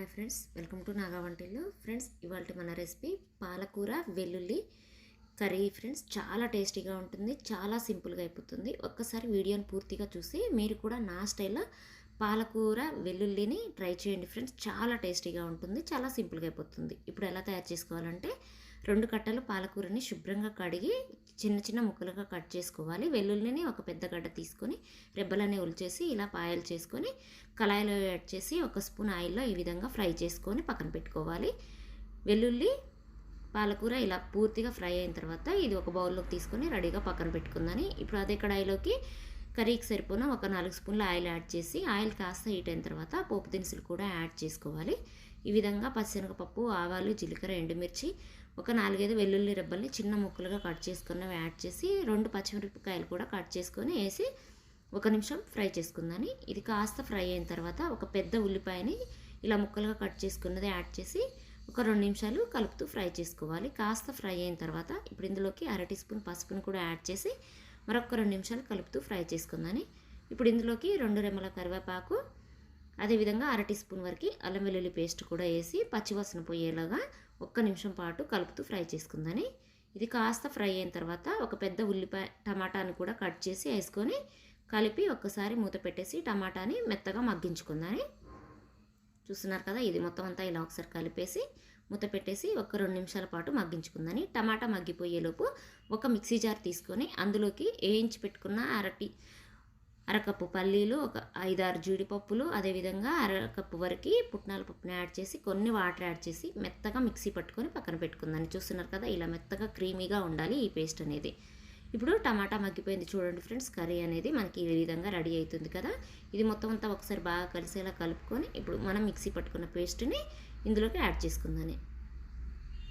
Hi friends welcome to Naga వంటిల్లు friends ఇవాళ మన రెసిపీ పాలకూర వెల్లుల్లి కర్రీ ఫ్రెండ్స్ చాలా టేస్టీగా ఉంటుంది చాలా సింపుల్గా అయిపోతుంది. ఒక్కసారి వీడియోని పూర్తిగా చూసి మీరు కూడా నా స్టైల్లో పాలకూర వెల్లుల్లిని ట్రై చేయండి ఫ్రెండ్స్ చాలా టేస్టీగా ఉంటుంది చాలా సింపుల్గా అయిపోతుంది. ఇప్పుడు ఎలా తయారు చేసుకోవాలంటే రెండు కట్టలు పాలకూరని శుభ్రంగా కడిగి చిన్న చిన్న ముక్కలుగా కట్ చేసుకోవాలి. వెల్లుల్లిని ఒక పెద్ద గడ్డ తీసుకొని రెబ్బలనే ఉల్చేసి ఇలా పాయలు చేసుకొని కళాయిలో యాడ్ చేసి ఒక స్పూన్ ఆయిల్లో ఈ విధంగా ఫ్రై చేసుకొని పక్కన పెట్టుకోవాలి. వెల్లుల్లి పాలకూర ఇలా పూర్తిగా ఫ్రై అయిన తర్వాత ఇది ఒక బౌల్లోకి తీసుకొని రెడీగా పక్కన పెట్టుకుందని ఇప్పుడు అదే కడాయిలోకి కర్రీకి సరిపోయిన ఒక నాలుగు స్పూన్ల ఆయిల్ యాడ్ చేసి ఆయిల్ కాస్త హీట్ అయిన తర్వాత పోపు దినుసులు కూడా యాడ్ చేసుకోవాలి. ఈ విధంగా పచ్చిశనగపప్పు ఆవాలు జీలకర్ర ఎండుమిర్చి ఒక నాలుగైదు వెల్లుల్లి రెబ్బల్ని చిన్న ముక్కలుగా కట్ చేసుకున్నవి యాడ్ చేసి రెండు పచ్చిమిరపకాయలు కూడా కట్ చేసుకొని వేసి ఒక నిమిషం ఫ్రై చేసుకుందని. ఇది కాస్త ఫ్రై అయిన తర్వాత ఒక పెద్ద ఉల్లిపాయని ఇలా ముక్కలుగా కట్ చేసుకున్నది యాడ్ చేసి ఒక రెండు నిమిషాలు కలుపుతూ ఫ్రై చేసుకోవాలి. కాస్త ఫ్రై అయిన తర్వాత ఇప్పుడు ఇందులోకి అర టీ స్పూన్ పసుపును కూడా యాడ్ చేసి మరొక రెండు నిమిషాలు కలుపుతూ ఫ్రై చేసుకుందని. ఇప్పుడు ఇందులోకి రెండు రెమ్మల కరివేపాకు అదేవిధంగా అర టీ స్పూన్ వరకు అల్లం వెల్లుల్లి పేస్ట్ కూడా వేసి పచ్చివాసన పోయేలాగా ఒక్క నిమిషం పాటు కలుపుతూ ఫ్రై చేసుకుందని. ఇది కాస్త ఫ్రై అయిన తర్వాత ఒక పెద్ద ఉల్లిపాయ టమాటాని కూడా కట్ చేసి వేసుకొని కలిపి ఒక్కసారి మూత పెట్టేసి టమాటాని మెత్తగా మగ్గించుకుందని. చూస్తున్నారు కదా ఇది మొత్తం అంతా ఇలా ఒకసారి కలిపేసి మూత పెట్టేసి ఒక రెండు నిమిషాల పాటు మగ్గించుకుందని టమాటా మగ్గిపోయేలోపు ఒక మిక్సీ జార్ తీసుకొని అందులోకి వేయించి పెట్టుకున్న అరటి అరకప్పు పల్లీలు ఒక ఐదారు జీడిపప్పులు అదేవిధంగా అరకప్పు వరకు పుట్నాల పప్పుని యాడ్ చేసి కొన్ని వాటర్ యాడ్ చేసి మెత్తగా మిక్సీ పట్టుకొని పక్కన పెట్టుకుందని చూస్తున్నారు కదా ఇలా మెత్తగా క్రీమీగా ఉండాలి ఈ పేస్ట్ అనేది. ఇప్పుడు టమాటా మగ్గిపోయింది చూడండి ఫ్రెండ్స్ కర్రీ అనేది మనకి ఈ విధంగా రెడీ అవుతుంది కదా. ఇది మొత్తం అంతా ఒకసారి బాగా కలిసేలా కలుపుకొని ఇప్పుడు మనం మిక్సీ పట్టుకున్న పేస్ట్ని ఇందులోకి యాడ్ చేసుకుందని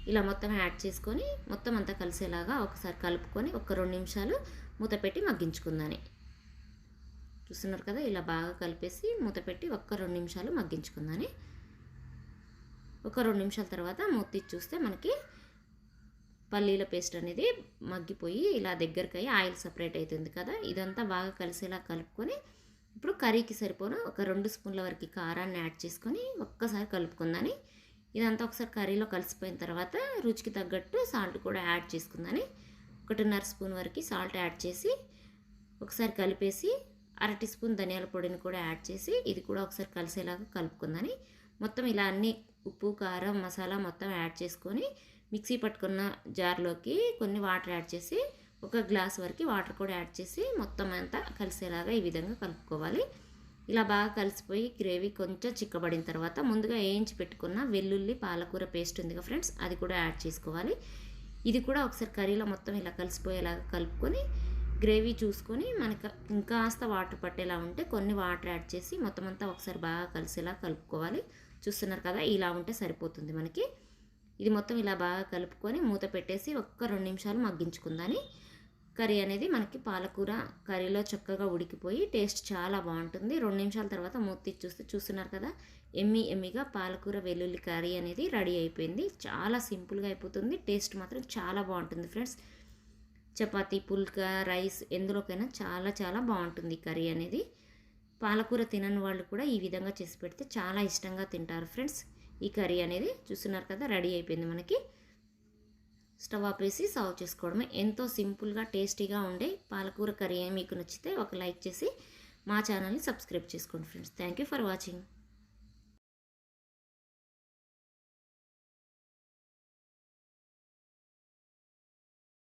ఇలా మొత్తం యాడ్ చేసుకొని మొత్తం అంతా కలిసేలాగా ఒకసారి కలుపుకొని ఒక రెండు నిమిషాలు మూత పెట్టి మగ్గించుకుందని చూస్తున్నారు కదా ఇలా బాగా కలిపేసి మూత పెట్టి ఒక్క రెండు నిమిషాలు మగ్గించుకుందని ఒక రెండు నిమిషాల తర్వాత మూత చూస్తే మనకి పల్లీల పేస్ట్ అనేది మగ్గిపోయి ఇలా దగ్గరికి అయ్యి ఆయిల్ సపరేట్ అవుతుంది కదా ఇదంతా బాగా కలిసేలా కలుపుకొని ఇప్పుడు కర్రీకి సరిపోను ఒక రెండు స్పూన్ల వరకు కారాన్ని యాడ్ చేసుకొని ఒక్కసారి కలుపుకుందని. ఇదంతా ఒకసారి కర్రీలో కలిసిపోయిన తర్వాత రుచికి తగ్గట్టు సాల్ట్ కూడా యాడ్ చేసుకుందని. ఒకటిన్నర స్పూన్ వరకు సాల్ట్ యాడ్ చేసి ఒకసారి కలిపేసి అర టీ స్పూన్ ధనియాల పొడిని కూడా యాడ్ చేసి ఇది కూడా ఒకసారి కలిసేలాగా కలుపుకుందని. మొత్తం ఇలా అన్ని ఉప్పు కారం మసాలా మొత్తం యాడ్ చేసుకొని మిక్సీ పట్టుకున్న జార్లోకి కొన్ని వాటర్ యాడ్ చేసి ఒక గ్లాస్ వరకు వాటర్ కూడా యాడ్ చేసి మొత్తం అంతా కలిసేలాగా ఈ విధంగా కలుపుకోవాలి. ఇలా బాగా కలిసిపోయి గ్రేవీ కొంచెం చిక్కబడిన తర్వాత ముందుగా వేయించి పెట్టుకున్న వెల్లుల్లి పాలకూర పేస్ట్ ఉందిగా ఫ్రెండ్స్ అది కూడా యాడ్ చేసుకోవాలి. ఇది కూడా ఒకసారి కర్రీలో మొత్తం ఇలా కలిసిపోయేలాగా కలుపుకొని గ్రేవీ చూసుకొని మనకు ఇంకాస్త వాటర్ పట్టేలా ఉంటే కొన్ని వాటర్ యాడ్ చేసి మొత్తం అంతా ఒకసారి బాగా కలిసేలా కలుపుకోవాలి. చూస్తున్నారు కదా ఇలా ఉంటే సరిపోతుంది మనకి. ఇది మొత్తం ఇలా బాగా కలుపుకొని మూత పెట్టేసి ఒక్క రెండు నిమిషాలు మగ్గించుకుందని. కర్రీ అనేది మనకి పాలకూర కర్రీలో చక్కగా ఉడికిపోయి టేస్ట్ చాలా బాగుంటుంది. రెండు నిమిషాల తర్వాత మూత చూస్తే చూస్తున్నారు కదా ఎమ్మి ఎమ్మిగా పాలకూర వెల్లుల్లి కర్రీ అనేది రెడీ అయిపోయింది. చాలా సింపుల్గా అయిపోతుంది. టేస్ట్ మాత్రం చాలా బాగుంటుంది ఫ్రెండ్స్. చపాతి పుల్కా రైస్ ఎందులోకైనా చాలా చాలా బాగుంటుంది కర్రీ అనేది. పాలకూర తినని వాళ్ళు కూడా ఈ విధంగా చేసి పెడితే చాలా ఇష్టంగా తింటారు ఫ్రెండ్స్. ఈ కర్రీ అనేది చూస్తున్నారు కదా రెడీ అయిపోయింది మనకి. స్టవ్ ఆపేసి సర్వ్ చేసుకోవడమే. ఎంతో సింపుల్గా టేస్టీగా ఉండే పాలకూర కర్రీ మీకు నచ్చితే ఒక లైక్ చేసి మా ఛానల్ని సబ్స్క్రైబ్ చేసుకోండి friends. Thank you for watching.